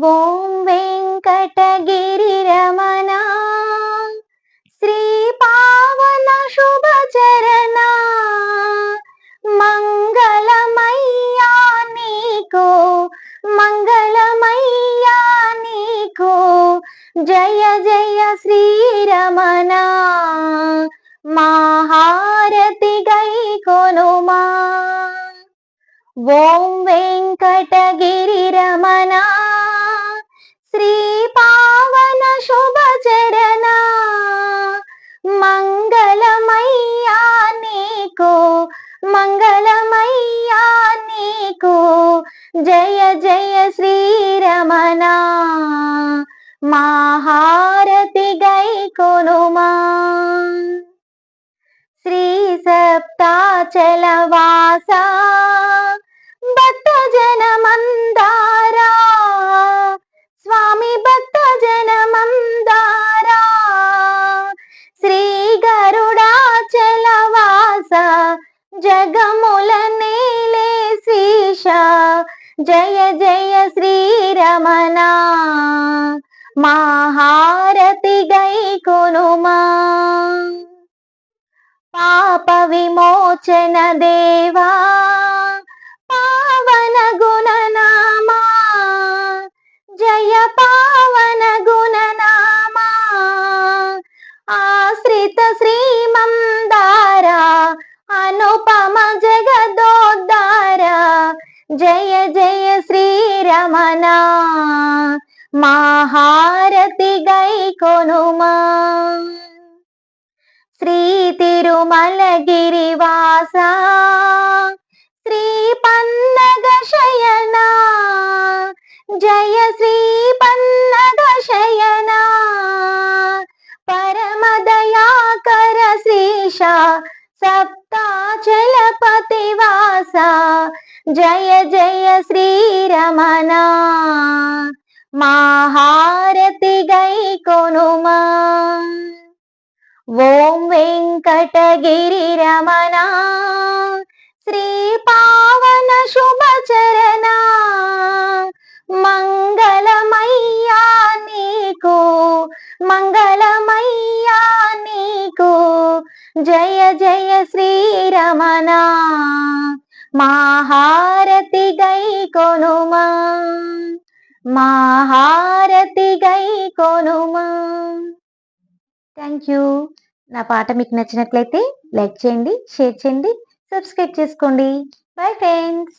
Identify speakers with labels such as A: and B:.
A: ఓం వెంకటగిరి రమణ. శ్రీ పావన శుభ చరణ. మంగళమయ్యా నీకో మంగళమయ్యా నీకో. జయ జయ శ్రీరమణ మహారతి గై కొనుమా ఓం వెంకటగిరి రమణ. జయ జయ శ్రీరమణ. మహారతి గై కొనుమా. శ్రీ సప్తాచలవాసా భక్త జనమందారా స్వామి భక్త జనమందారా శ్రీ గరుడాచలవాస జగం జయ జయ శ్రీరమణ. మహారతి గై కొనుమా. పాప విమోచన దేవా. పావన గుణనామా జయ పావన గుణనామా ఆశ్రిత శ్రీమందార అనుపమ జగదోద్ధార జయ జయ మనా మహారతి గై కొనుమా? శ్రీ తిరుమలగిరివాస శ్రీ పన్నగ శయన? జయ శ్రీ పన్నగ శయన? పరమదయాకర శ్రీష సప్తాచలపతి వాస? జయ జయ శ్రీరమణ. మహారతి గై కొనుమా. ఓం వెంకటగిరి రమణ శ్రీ పావన శుభచరణ. మంగళమయ్యా నీకు. మంగళమయ్యా నీకు. జయ జయ శ్రీరమణ. మాహారతి గై కొనుమా. మాహారతి గై కొనుమా. థ్యాంక్ యూ నా పాట మీకు నచ్చినట్లయితే లైక్ చేయండి షేర్ చేయండి సబ్స్క్రైబ్ చేసుకోండి. Bye friends